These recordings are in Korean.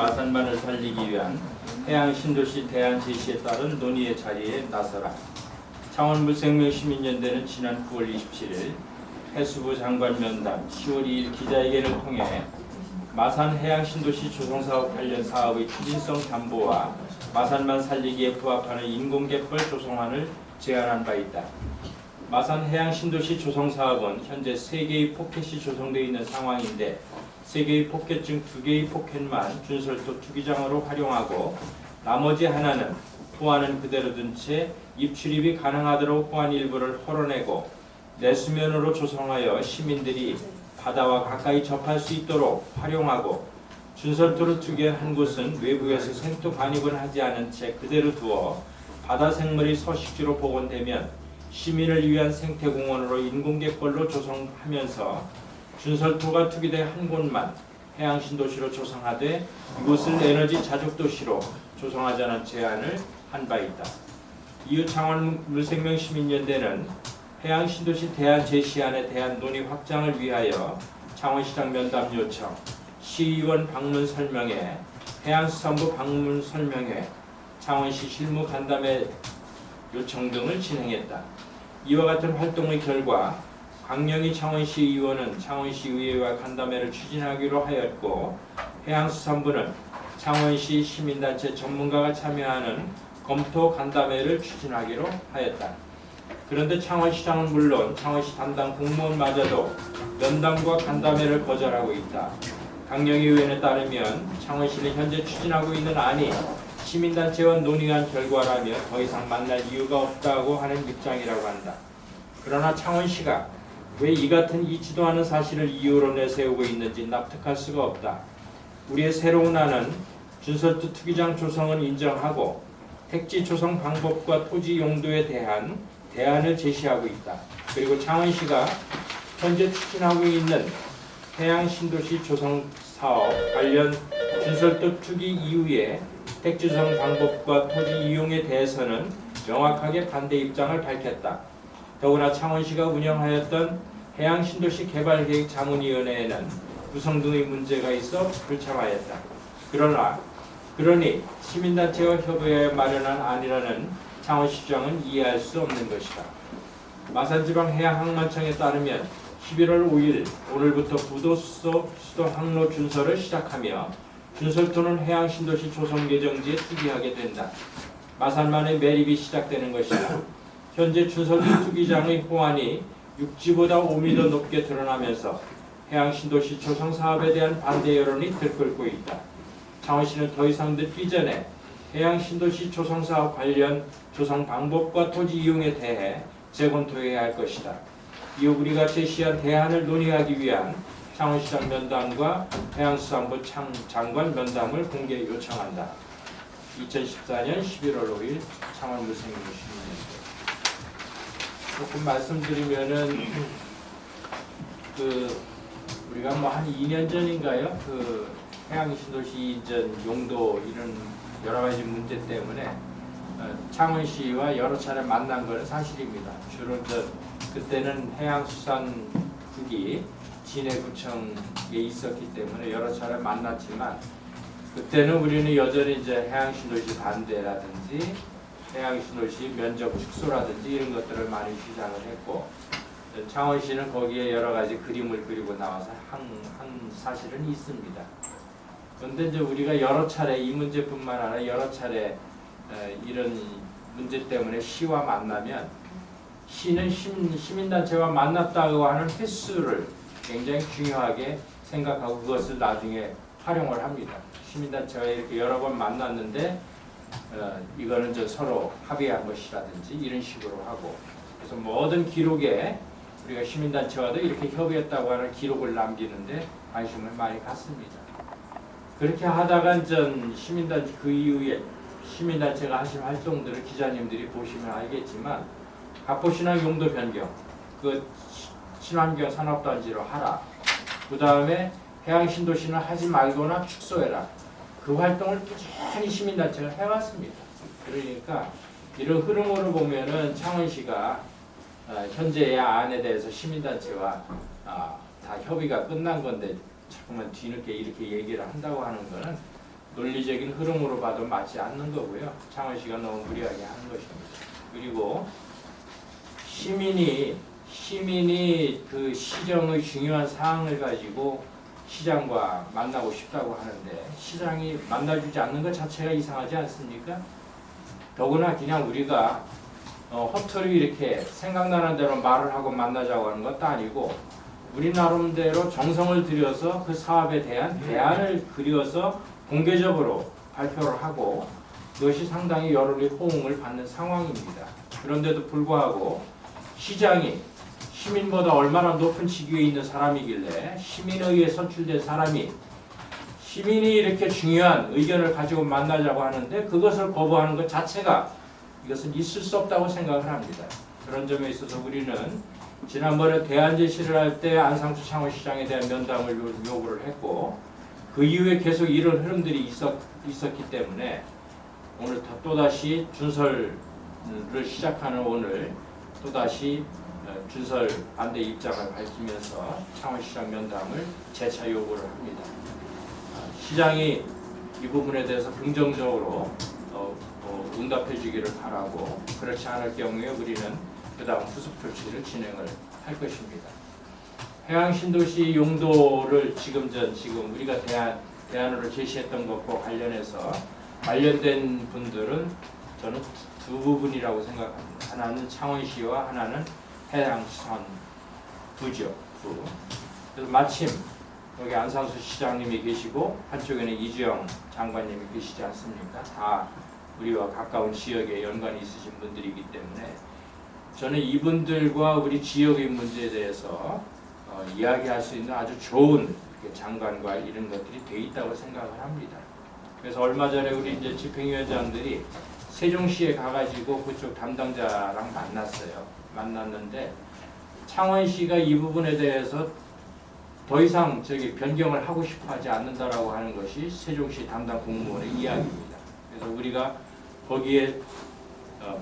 마산만을 살리기 위한 해양 신도시 대안 제시에 따른 논의의 자리에 나서라. 창원물생명시민연대는 지난 9월 27일 해수부 장관 면담 10월 2일 기자회견을 통해 마산 해양 신도시 조성사업 관련 사업의 추진성 담보와 마산만 살리기에 부합하는 인공갯벌 조성안을 제안한 바 있다. 마산 해양 신도시 조성 사업은 현재 3개의 포켓이 조성되어 있는 상황인데 3개의 포켓 중 2개의 포켓만 준설도 투기장으로 활용하고 나머지 하나는 호안은 그대로 둔 채 입출입이 가능하도록 호안 일부를 헐어내고 내수면으로 조성하여 시민들이 바다와 가까이 접할 수 있도록 활용하고 준설도를 투기한 한 곳은 외부에서 생토 반입을 하지 않은 채 그대로 두어 바다 생물이 서식지로 복원되면 시민을 위한 생태공원으로 인공갯벌로 조성하면서 준설토가 투기된 한 곳만 해양신도시로 조성하되 이곳을 에너지 자족도시로 조성하자는 제안을 한 바 있다. 이후 창원 물생명 시민연대는 해양신도시 대안 제시안에 대한 논의 확장을 위하여 창원시장 면담 요청, 시의원 방문 설명회, 해양수산부 방문 설명회, 창원시 실무 간담회 요청 등을 진행했다. 이와 같은 활동의 결과 강영희 창원시 의원은 창원시 의회와 간담회를 추진하기로 하였고 해양수산부는 창원시 시민단체 전문가가 참여하는 검토 간담회를 추진하기로 하였다. 그런데 창원시장은 물론 창원시 담당 공무원마저도 면담과 간담회를 거절하고 있다. 강영희 의원에 따르면 창원시는 현재 추진하고 있는 안이 시민단체와 논의한 결과라며 더 이상 만날 이유가 없다고 하는 입장이라고 한다. 그러나 창원시가 왜 이 같은 이치도 않은 사실을 이유로 내세우고 있는지 납득할 수가 없다. 우리의 새로운 안은 준설도 투기장 조성은 인정하고 택지 조성 방법과 토지 용도에 대한 대안을 제시하고 있다. 그리고 창원시가 현재 추진하고 있는 해양 신도시 조성 사업 관련 준설도 투기 이후에 택지 조성 방법과 토지 이용에 대해서는 명확하게 반대 입장을 밝혔다. 더구나 창원시가 운영하였던 해양 신도시 개발 계획 자문위원회에는 구성 등의 문제가 있어 불참하였다. 그러나 그러니 시민단체와 협의하여 마련한 안이라는 창원시장은 이해할 수 없는 것이다. 마산지방 해양항만청에 따르면 11월 5일 오늘부터 부도 수도, 수도 항로 준설을 시작하며 준설토는 해양 신도시 조성 예정지에 투기하게 된다. 마산만의 매립이 시작되는 것이다. 현재 준설토 투기장의 호안이 육지보다 5m 높게 드러나면서 해양 신도시 조성 사업에 대한 반대 여론이 들끓고 있다. 창원시는 더 이상 늦기 전에 해양 신도시 조성 사업 관련 조성 방법과 토지 이용에 대해 재검토해야 할 것이다. 이후 우리가 제시한 대안을 논의하기 위한 창원시장 면담과 해양수산부 장, 장관 면담을 공개 요청한다. 2014년 11월 5일 창원물생민시민연대 조금 말씀드리면은 그 우리가 뭐 한 2년 전인가요? 그 해양신도시 이전 용도 이런 여러 가지 문제 때문에 어, 창원 시와 여러 차례 만난 것은 사실입니다. 주로 저 그때는 해양수산국이 진해구청에 있었기 때문에 여러 차례 만났지만 그때는 우리는 여전히 이제 해양신도시 반대라든지 해양신도시 면적 축소라든지 이런 것들을 많이 주장을 했고 창원 시는 거기에 여러 가지 그림을 그리고 나와서 한, 한 사실은 있습니다. 그런데 이제 우리가 여러 차례 이 문제뿐만 아니라 여러 차례 에, 이런 문제 때문에 시와 만나면 시는 시민, 시민단체와 만났다고 하는 횟수를 굉장히 중요하게 생각하고 그것을 나중에 활용을 합니다. 시민단체와 이렇게 여러 번 만났는데 어, 이거는 저 서로 합의한 것이라든지 이런 식으로 하고 그래서 모든 기록에 우리가 시민단체와도 이렇게 협의했다고 하는 기록을 남기는데 관심을 많이 갖습니다. 그렇게 하다가 전 시민단체 그 이후에 시민단체가 하신 활동들을 기자님들이 보시면 알겠지만 갑보신항 용도 변경, 그 시- 친환경 산업단지로 하라. 그 다음에 해양 신도시는 하지 말거나 축소해라. 그 활동을 꾸준히 시민단체가 해왔습니다. 그러니까 이런 흐름으로 보면은 창원시가 어, 현재의 안에 대해서 시민단체와 아, 다 협의가 끝난 건데 자꾸만 뒤늦게 이렇게 얘기를 한다고 하는 거는 논리적인 흐름으로 봐도 맞지 않는 거고요. 창원시가 너무 무리하게 하는 것입니다. 그리고 시민이 시민이 그 시정의 중요한 사항을 가지고 시장과 만나고 싶다고 하는데 시장이 만나주지 않는 것 자체가 이상하지 않습니까? 더구나 그냥 우리가 어, 허투루 이렇게 생각나는 대로 말을 하고 만나자고 하는 것도 아니고 우리 나름대로 정성을 들여서 그 사업에 대한 대안을 그려서 공개적으로 발표를 하고 그것이 상당히 여론의 호응을 받는 상황입니다. 그런데도 불구하고 시장이 시민보다 얼마나 높은 직위에 있는 사람이길래 시민에 의해 선출된 사람이 시민이 이렇게 중요한 의견을 가지고 만나자고 하는데 그것을 거부하는 것 자체가 이것은 있을 수 없다고 생각을 합니다. 그런 점에 있어서 우리는 지난번에 대안 제시를 할 때 안상수 창원시장에 대한 면담을 요- 요구를 했고 그 이후에 계속 이런 흐름들이 있었, 있었기 때문에 오늘 또- 또다시 준설을 시작하는 오늘 또다시 어, 준설 반대 입장을 밝히면서 창원시장 면담을 재차 요구를 합니다. 아, 시장이 이 부분에 대해서 긍정적으로 어, 어, 응답해 주기를 바라고 그렇지 않을 경우에 우리는 그 다음 후속 조치를 진행을 할 것입니다. 해양 신도시 용도를 지금 전 지금 우리가 대안 대안으로 제시했던 것과 관련해서 관련된 분들은 저는 두 부분이라고 생각합니다. 하나는 창원시와 하나는 해양수산 부죠. 부. 그래서 마침 여기 안상수 시장님이 계시고 한쪽에는 이주영 장관님이 계시지 않습니까? 다 우리와 가까운 지역에 연관이 있으신 분들이기 때문에 저는 이분들과 우리 지역의 문제에 대해서 어, 이야기할 수 있는 아주 좋은 장관과 이런 것들이 돼 있다고 생각을 합니다. 그래서 얼마 전에 우리 이제 집행위원장들이 세종시에 가가지고 그쪽 담당자랑 만났어요. 만났는데 창원시가 이 부분에 대해서 더 이상 저기 변경을 하고 싶어 하지 않는다라고 하는 것이 세종시 담당 공무원의 이야기입니다. 그래서 우리가 거기에 어,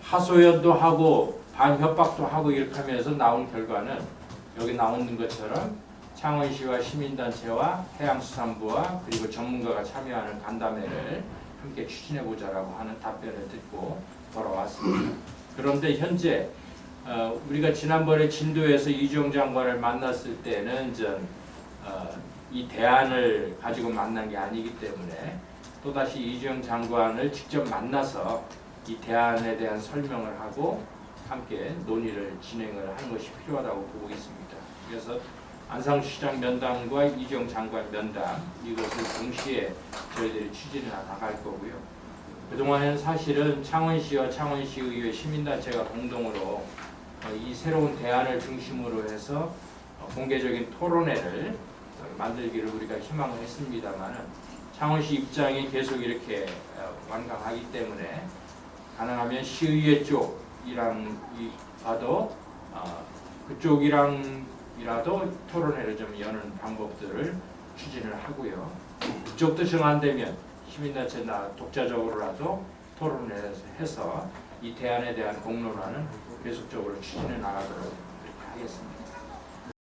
하소연도 하고 반협박도 하고 이렇게 하면서 나온 결과는 여기 나오는 것처럼 창원시와 시민단체와 해양수산부와 그리고 전문가가 참여하는 간담회를 함께 추진해 보자라고 하는 답변을 듣고 돌아왔습니다. 그런데 현재 어, 우리가 지난번에 진도에서 이주영 장관을 만났을 때는 전, 어, 이 대안을 가지고 만난 게 아니기 때문에 또다시 이주영 장관을 직접 만나서 이 대안에 대한 설명을 하고 함께 논의를 진행을 하는 것이 필요하다고 보고 있습니다. 그래서 안상시장 면담과 이주영 장관 면담 이것을 동시에 저희들이 추진해 나갈 거고요. 그동안은 사실은 창원시와 창원시의회 시민단체가 공동으로 어, 이 새로운 대안을 중심으로 해서 어, 공개적인 토론회를 어, 만들기를 우리가 희망을 했습니다만은 창원시 입장이 계속 이렇게 어, 완강하기 때문에 가능하면 시의회 쪽이랑 이- 봐도 어, 그쪽이랑 이라도 토론회를 좀 여는 방법들을 추진을 하고요. 그쪽도 정안 되면 시민단체나 독자적으로라도 토론을 해서 이 대안에 대한 공론화는 계속적으로 추진해 나가도록 하겠습니다.